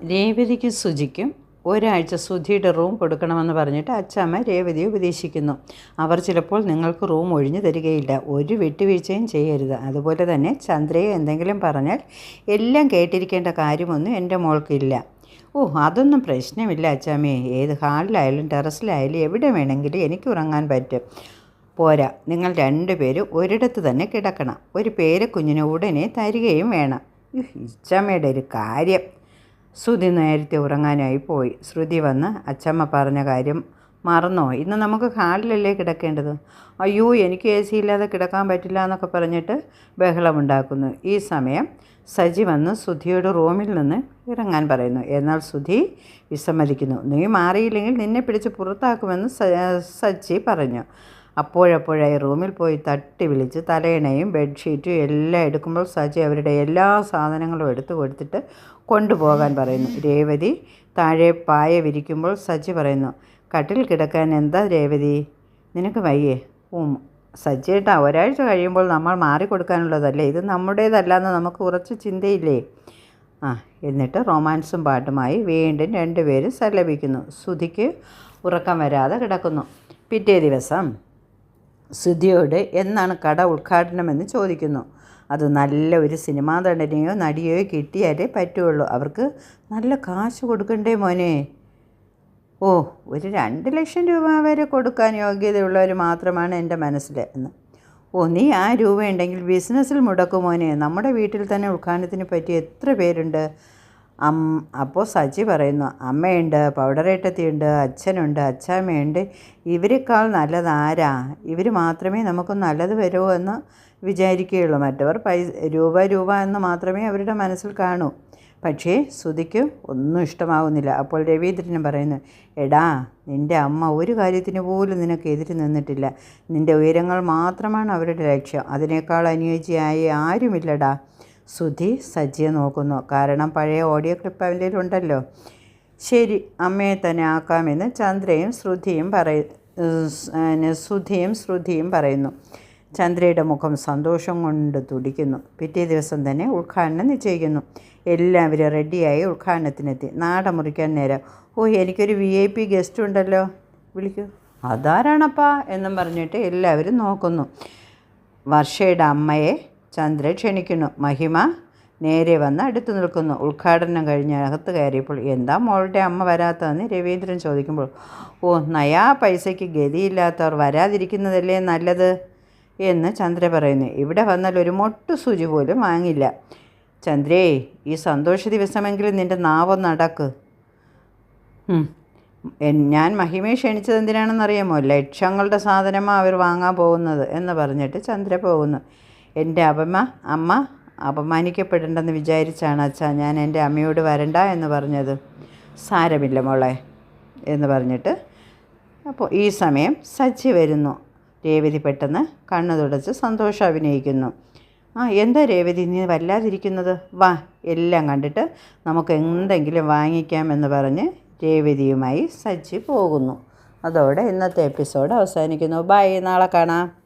രേവതിക്കും സുജിക്കും ഒരാഴ്ച സുധിയുടെ റൂം കൊടുക്കണമെന്ന് പറഞ്ഞിട്ട് അച്ഛമ്മ രേവതിയെ ഉപദേശിക്കുന്നു. അവർ ചിലപ്പോൾ നിങ്ങൾക്ക് റൂം ഒഴിഞ്ഞു തരികയില്ല. ഒരു വിട്ടുവീഴ്ചയും ചെയ്യരുത്. അതുപോലെ തന്നെ ചന്ദ്രയെ എന്തെങ്കിലും പറഞ്ഞാൽ എല്ലാം കേട്ടിരിക്കേണ്ട കാര്യമൊന്നും എന്റെ മോൾക്കില്ല. ഓ അതൊന്നും പ്രശ്നമില്ല അച്ചാമ്മേ ഏത് ഹാളിലായാലും ടെറസിലായാലും എവിടെ വേണമെങ്കിലും എനിക്ക് ഉറങ്ങാൻ പറ്റും. പോരാ നിങ്ങൾ രണ്ടുപേരും ഒരിടത്ത് തന്നെ കിടക്കണം. ഒരു പേരക്കുഞ്ഞിനെ ഉടനെ തരികയും വേണം. ഇച്ചമ്മയുടെ ഒരു കാര്യം. ശ്രുതി നേരത്തെ ഉറങ്ങാനായി പോയി. ശ്രുതി വന്ന് അച്ചമ്മ പറഞ്ഞ കാര്യം മറന്നോ? ഇന്ന് നമുക്ക് ഹാളിലല്ലേ കിടക്കേണ്ടത്? അയ്യോ എനിക്ക് എ സി ഇല്ലാതെ കിടക്കാൻ പറ്റില്ല എന്നൊക്കെ പറഞ്ഞിട്ട് ബഹളമുണ്ടാക്കുന്നു. ഈ സമയം സജി വന്ന് സുധിയുടെ റൂമിൽ നിന്ന് ഇറങ്ങാൻ പറയുന്നു. എന്നാൽ സുധി വിസമ്മതിക്കുന്നു. നീ മാറിയില്ലെങ്കിൽ നിന്നെ പിടിച്ച് പുറത്താക്കുമെന്ന് സജി പറഞ്ഞു. അപ്പോഴപ്പോഴായി റൂമിൽ പോയി തട്ടി വിളിച്ച് തലയിണയും ബെഡ്ഷീറ്റും എല്ലാം എടുക്കുമ്പോൾ സജി അവരുടെ എല്ലാ സാധനങ്ങളും എടുത്തു കൊടുത്തിട്ട് കൊണ്ടുപോകാൻ പറയുന്നു. രേവതി താഴെ പായ വിരിക്കുമ്പോൾ സജി പറയുന്നു കട്ടിൽ കിടക്കാൻ എന്താ രേവതി? നിനക്ക് വയ്യേ. ഉം സജ്ജേട്ടാ ഒരാഴ്ച കഴിയുമ്പോൾ നമ്മൾ മാറിക്കൊടുക്കാനുള്ളതല്ലേ? ഇത് നമ്മുടേതല്ലാന്ന് നമുക്ക് കുറച്ച് ചിന്തയില്ലേ? ആ എന്നിട്ട് റൊമാൻസും പാട്ടുമായി വീണ്ടും രണ്ടുപേരും സല്ലപിക്കുന്നു. സുധിക്ക് ഉറക്കം വരാതെ കിടക്കുന്നു. പിറ്റേ ദിവസം സുധിയോട് എന്നാണ് കട ഉദ്ഘാടനമെന്ന് ചോദിക്കുന്നു. അത് നല്ല ഒരു സിനിമാ നടനെയോ നടിയോ കിട്ടിയാലേ പറ്റുള്ളൂ. അവർക്ക് നല്ല കാശ് കൊടുക്കണ്ടേ മോനെ? ഓ ഒരു രണ്ട് ലക്ഷം രൂപ വരെ കൊടുക്കാൻ യോഗ്യതയുള്ളവർ മാത്രമാണ് എന്റെ മനസ്സിൽ എന്ന്. ഓ നീ ആ രൂപ ഉണ്ടെങ്കിൽ ബിസിനസ്സിൽ മുടക്കുമോനെ നമ്മുടെ വീട്ടിൽ തന്നെ ഉൾക്കാനത്തിന് പറ്റി എത്ര പേരുണ്ട്? അപ്പോൾ സജി പറയുന്നു അമ്മയുണ്ട് പൗഡറേട്ടത്തിയുണ്ട് അച്ഛനുണ്ട് അച്ഛാമ്മയുണ്ട് ഇവരെക്കാൾ നല്ലത് ആരാ ഇവർ മാത്രമേ നമുക്ക് നല്ലത് വരുമോ എന്ന് വിചാരിക്കുകയുള്ളൂ. മറ്റവർ പൈസ രൂപ രൂപ എന്ന് മാത്രമേ അവരുടെ മനസ്സിൽ കാണൂ. പക്ഷേ ശ്രുതിക്ക് ഒന്നും ഇഷ്ടമാകുന്നില്ല അപ്പോൾ രവീന്ദ്രനും പറയുന്നു എടാ നിന്റെ അമ്മ ഒരു കാര്യത്തിന് പോലും നിനക്ക് എതിര് നിന്നിട്ടില്ല. നിന്റെ ഉയരങ്ങൾ മാത്രമാണ് അവരുടെ ലക്ഷ്യം. അതിനേക്കാൾ അനുയോജ്യയായി ആരുമില്ലടാ. സുധി സജ്ജി നോക്കുന്നു. കാരണം പഴയ ഓഡിയോ ക്ലിപ്പ് അവന്റെ ഉണ്ടല്ലോ ശരി അമ്മയെ തന്നെ ആക്കാമെന്ന് ചന്ദ്രയും ശ്രുതിയും പറയ സുധിയും ശ്രുതിയും പറയുന്നു. ചന്ദ്രയുടെ മുഖം സന്തോഷം കൊണ്ട് തുടിക്കുന്നു. പിറ്റേ ദിവസം തന്നെ ഉദ്ഘാടനം നിശ്ചയിക്കുന്നു. എല്ലാവരും റെഡിയായി ഉദ്ഘാടനത്തിനെത്തി. നാട മുറിക്കാൻ നേരം. ഓ എനിക്കൊരു വി ഐ പി ഗസ്റ്റ് ഉണ്ടല്ലോ. വിളിക്കൂ. അതാരാണപ്പാ എന്നും പറഞ്ഞിട്ട് എല്ലാവരും നോക്കുന്നു. വർഷയുടെ അമ്മയെ ചന്ദ്രൻ ക്ഷണിക്കുന്നു. മഹിമ നേരെ വന്ന് അടുത്ത് നിൽക്കുന്നു. ഉദ്ഘാടനം കഴിഞ്ഞ് അകത്ത് കയറിയപ്പോൾ എന്താ മോളുടെ അമ്മ വരാത്തതെന്ന് രവീന്ദ്രൻ ചോദിക്കുമ്പോൾ ഓ നയാ പൈസയ്ക്ക് ഗതിയില്ലാത്തവർ വരാതിരിക്കുന്നതല്ലേ നല്ലത്? എന്ന് ചന്ദ്ര പറയുന്നു. ഇവിടെ വന്നാൽ ഒരു മൊട്ടു സൂചി പോലും വാങ്ങില്ല. ചന്ദ്രേ ഈ സന്തോഷ ദിവസമെങ്കിലും നിന്റെ നാവൊന്ന് നടക്ക്. ഞാൻ മഹിമയെ ക്ഷണിച്ചത് എന്തിനാണെന്നറിയാമോ? ലക്ഷങ്ങളുടെ സാധനമാണ് അവർ വാങ്ങാൻ പോകുന്നത് എന്ന് പറഞ്ഞിട്ട് ചന്ദ്ര പോകുന്നു. എന്റെ അപമ അമ്മ അപമാനിക്കപ്പെടേണ്ടെന്ന് വിചാരിച്ചാണ് അച്ഛാ ഞാൻ എന്റെ അമ്മയോട് വരണ്ട എന്ന് പറഞ്ഞത്. സാരമില്ല മോളെ എന്ന് പറഞ്ഞിട്ട് അപ്പോൾ ഈ സമയം സച്ചി വരുന്നു. രേവതി പെട്ടെന്ന് കണ്ണു തുടച്ച് സന്തോഷം അഭിനയിക്കുന്നു. ആ എന്താ രേവതി നീ വല്ലാതിരിക്കുന്നത്? വാ എല്ലാം കണ്ടിട്ട് നമുക്ക് എന്തെങ്കിലും വാങ്ങിക്കാമെന്ന് പറഞ്ഞ് രേവതിയുമായി സജ്ജി പോകുന്നു. അതോടെ ഇന്നത്തെ എപ്പിസോഡ് അവസാനിക്കുന്നു. ബൈ നാളെ കാണാം.